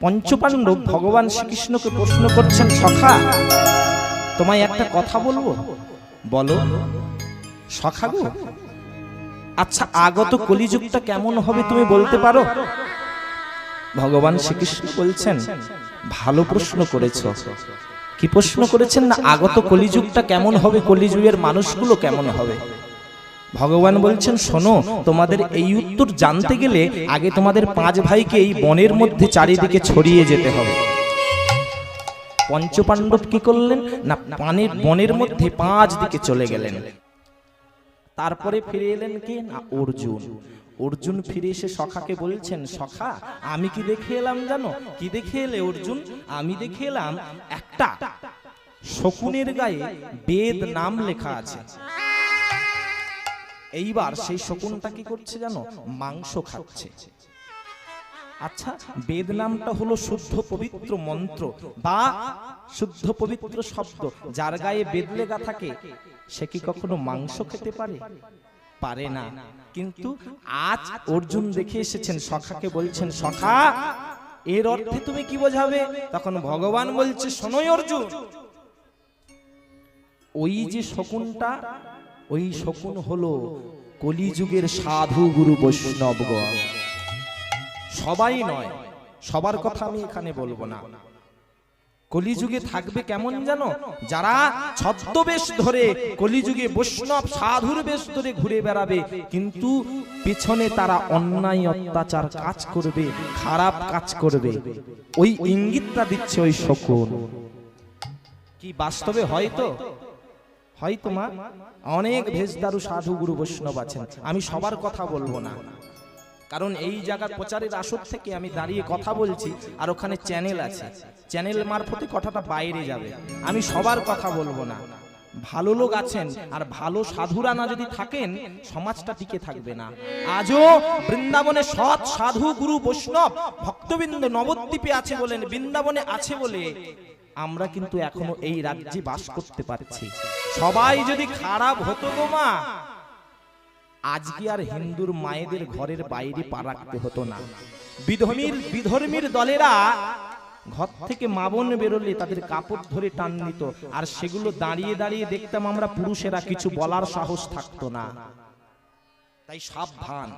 পঞ্চপাণ্ডব ভগবান শ্রীকৃষ্ণকে প্রশ্ন করছেন, সখা, তোমায় একটা কথা বলব? বলো। সখা গো আচ্ছা আগত কলিযুগটা কেমন হবে তুমি বলতে পারো? ভগবান শ্রীকৃষ্ণ বলছেন, ভালো প্রশ্ন করেছ। কি প্রশ্ন করেছেন না? আগত কলিযুগটা কেমন হবে? কলিযুগের মানুষগুলো কেমন হবে? ভগবান বলছেন, শোনো, তোমাদের এই উত্তর জানতে গেলে আগে তোমাদের পাঁচ ভাইকে এই বনের মধ্যে চারিদিকে ছড়িয়ে যেতে হবে। পঞ্চপাণ্ডব কি করলেন? না, পানের বনের মধ্যে পাঁচ দিকে চলে গেলেন। তারপরে ফিরে এলেন কে? না, অর্জুন। অর্জুন ফিরে এসে সখাকে বলছেন, সখা, আমি কি দেখে এলাম জানো? কি দেখে এলে অর্জুন? আমি দেখে এলাম একটা শকুনের গায়ে বেদ নাম লেখা আছে। এইবার সেই শকুনটা কি করছে জানো? মাংস খাচ্ছে। আচ্ছা বেদ নামটা হলো শুদ্ধ পবিত্র মন্ত্র বা শুদ্ধ পবিত্র শব্দ। যার গায়ে বেদ লেগা থাকে সে কি কখনো মাংস খেতে পারে? পারে? না। কিন্তু আজ অর্জুন দেখে এসেছেন সখাকে বলছেন সখা এর অর্থে তুমি কি বোঝাবে? তখন ভগবান বলছে শোনোই অর্জুন। ওই যে শকুনটা ওই শকুন হলো কলিযুগের সাধু গুরু বৈষ্ণবগণ। সবাই নয়, সবার কথা আমি এখানে বলব না। কলিযুগে থাকবে কেমন জানো যারা ছদ্মবেশ ধরে কলিযুগে বৈষ্ণব সাধুর বেশ ধরে ঘুরে বেড়াবে, কিন্তু পেছনে তারা অন্যায় অত্যাচার কাজ করবে, খারাপ কাজ করবে। ওই ইঙ্গিতটা দিচ্ছে ওই শকুন। কি বাস্তবে হয়তো হয়তো মা অনেক ভেজদারু সাধু গুরু বৈষ্ণব আছেন। আমি সবার কথা বলব না। কারণ এই জায়গার প্রচারের আসর থেকে আমি দাঁড়িয়ে কথা বলছি আর ওখানে চ্যানেল আছে। চ্যানেল মারফতে কথাটা বাইরে যাবে। আমি সবার কথা বলব না। ভালো লোক আছেন আর ভালো সাধুরা না যদি থাকেন, সমাজটা টিকে থাকবে না। আজও বৃন্দাবনে সৎ সাধু গুরু বৈষ্ণব ভক্তবৃন্দ নবদ্বীপে আছে বলেন, বৃন্দাবনে আছে বলে আমরা কিন্তু এখনও এই রাজ্যে বাস করতে পারছি। সবাই যদি খারাপ হতো গো মা আজকে আর হিন্দুর মায়েদের ঘরের বাইরে পা রাখতে হতো না। বিধর্মীর বিধর্মীর দলেরা ঘর থেকে মাবন বেরোলে তাদের কাপড় ধরে টান নিত। আর সেগুলো দাঁড়িয়ে দাঁড়িয়ে দেখতাম আমরা পুরুষেরা কিছু বলার সাহস থাকতো না। তাই সাবধান।